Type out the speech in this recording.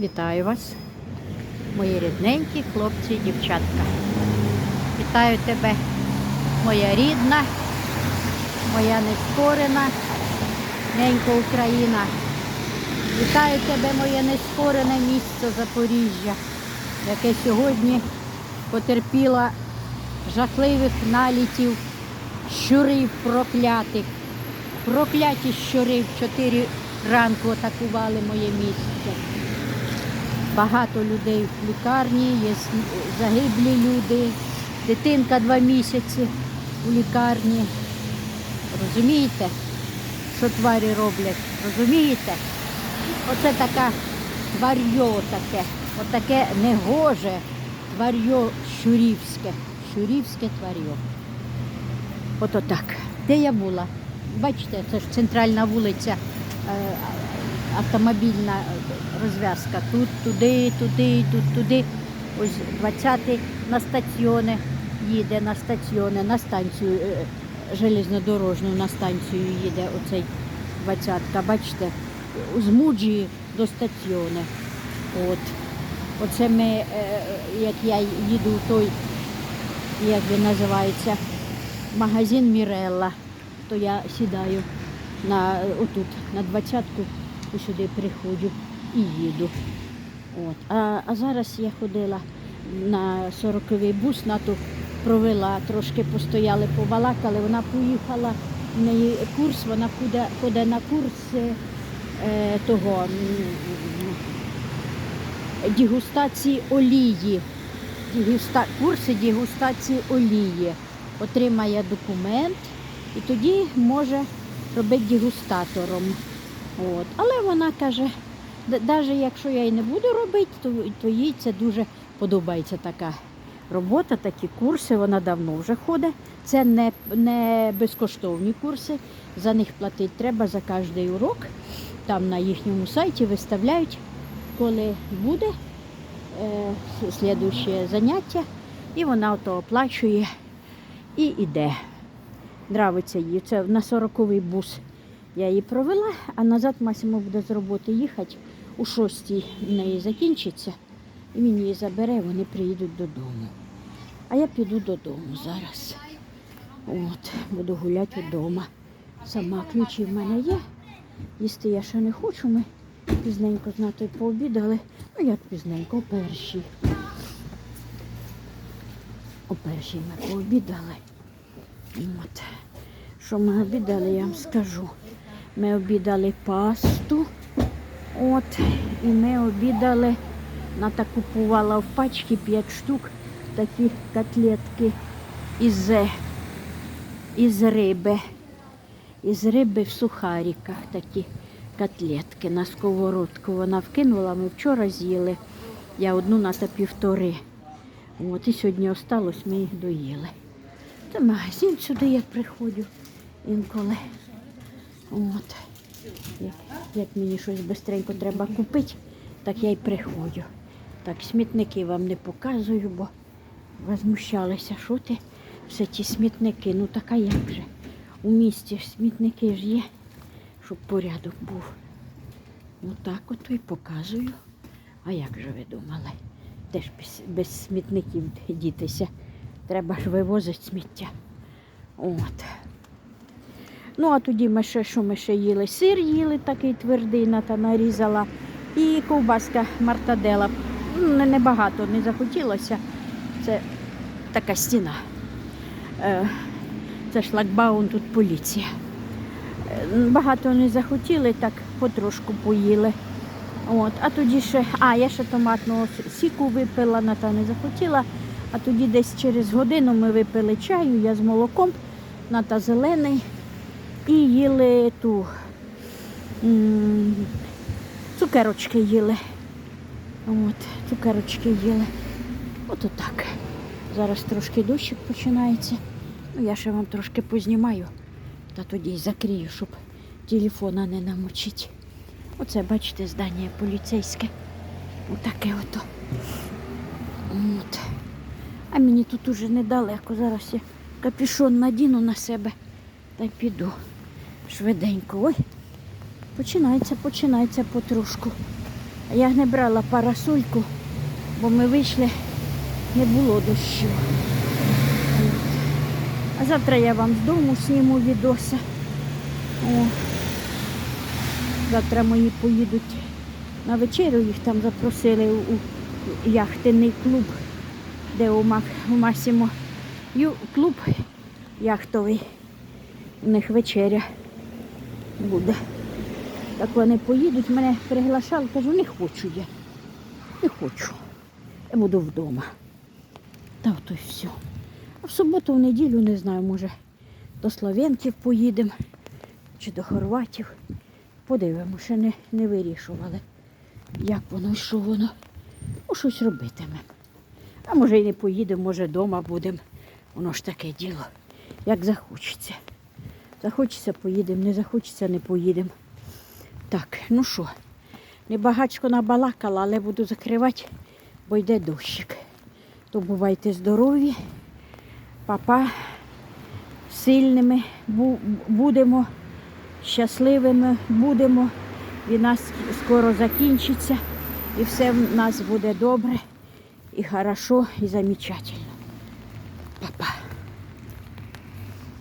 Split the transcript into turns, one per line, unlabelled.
Вітаю вас, мої рідненькі хлопці і дівчатка. Вітаю тебе, моя рідна, моя нескорена, ненька Україна. Вітаю тебе, моє нескорене місто Запоріжжя, яке сьогодні потерпіло жахливих налітів щурів проклятих. Прокляті щури в 4 ранку атакували моє місце. Багато людей в лікарні, є загиблі люди, дитинка два місяці у лікарні. Розумієте, що тварі роблять? Розумієте? Оце така тварьо таке, отаке негоже тварьо щурівське. Щурівське тварьо. Ото так. Де я була? Бачите, це ж центральна вулиця, е, автомобільна розв'язка. Тут, туди, туди, тут, туди. Ось 20-й на стаціони їде, на стаціони, на станцію е, железнодорожну, на станцію їде оцей 20-ка. Бачите, з Муджі до стаціони. От. Оце ми, е, як я їду той, як він називається, магазин Мірелла, то я сідаю на отут, на двадцятку, сюди приходжу і їду. От. А, а зараз я ходила на 40-й бус, на ту провела, трошки постояли, побалакали, вона поїхала, в неї курс, вона ходить, на курс е, того дегустації олії. Дегуста... Курси дегустації олії. Отримає документ і тоді може робити дегустатором. От. Але вона каже, навіть якщо я і не буду робити, то, то їй це дуже подобається така робота, такі курси. Вона давно вже ходить. Це не, не безкоштовні курси, за них платити треба за кожний урок. Там на їхньому сайті виставляють, коли буде е, заняття, і вона ото оплачує і йде. Нравиться їй. Це на 40-й бус я її провела, а назад Масимо буде з роботи їхати. У шостій в неї закінчиться, і він її забере, вони приїдуть додому. А я піду додому зараз. От, буду гуляти вдома. Сама ключі в мене є. Їсти я ще не хочу. Ми пізненько з Натою пообідали. Ну як пізненько, о першій. О першій ми пообідали. От. Що ми обідали, я вам скажу. Ми обідали пасту. От, і ми обідали, Ната купувала в пачки 5 штук такі котлетки із, із риби. Із риби в сухариках такі котлетки на сковородку. Вона вкинула, ми вчора з'їли. Я одну ната півтори. От, і сьогодні осталось, ми їх доїли. Це магазин сюди я приходжу інколи. От. Як, як мені щось швидко треба купити, так я й приходжу. Так, смітники вам не показую, бо возмущалися, що ти все ті смітники. Ну так а як же? У місті смітники ж є, щоб порядок був. Отак от і показую. А як же ви думали? Де ж без, без смітників дітися? Треба ж вивозити сміття. От. Ну, а тоді ми ще, що ми ще їли? Сир їли, такий твердий, ната нарізала. І ковбаска мартадела. Ну, небагато не захотілося. Це така стіна. Е, Це шлагбаун, тут поліція. Е, Багато не захотіли, так потрошку поїли. От, а тоді ще, а я ще томатного сіку випила, ната не захотіла. А тоді десь через годину ми випили чаю, я з молоком, ната зелений. І їли ту цукерочки їли. От, цукерочки їли. От отак. Зараз трошки дощик починається. Ну, я ще вам трошки познімаю, та тоді й закрию, щоб телефона не намочити. Оце, бачите, здання поліцейське. Отаке ото. От. А мені тут уже недалеко. Зараз я капюшон надіну на себе та й піду швиденько. Ой, починається, починається потрошку. Я не брала парасольку, бо ми вийшли, не було дощу. А завтра я вам з дому зніму відоси. О. Завтра мої поїдуть на вечерю, їх там запросили у, яхтенний клуб, де у Масімо клуб яхтовий. У них вечеря буде. Так вони поїдуть, мене приглашали, кажу, не хочу я. Не хочу. Я буду вдома. Та ото й все. А в суботу, в неділю, не знаю, може, до Словенків поїдемо чи до Хорватів. Подивимо, ще не, не вирішували, як воно що воно. Ну, щось робитиме. А може і не поїдемо, може вдома будемо. Воно ж таке діло, як захочеться. Захочеться, поїдемо, не захочеться, не поїдемо. Так, ну що, небагачко набалакала, але буду закривати, бо йде дощик. То бувайте здорові, папа, сильними бу- будемо, щасливими будемо. Війна скоро закінчиться і все в нас буде добре, і хорошо, і замечательно. Папа.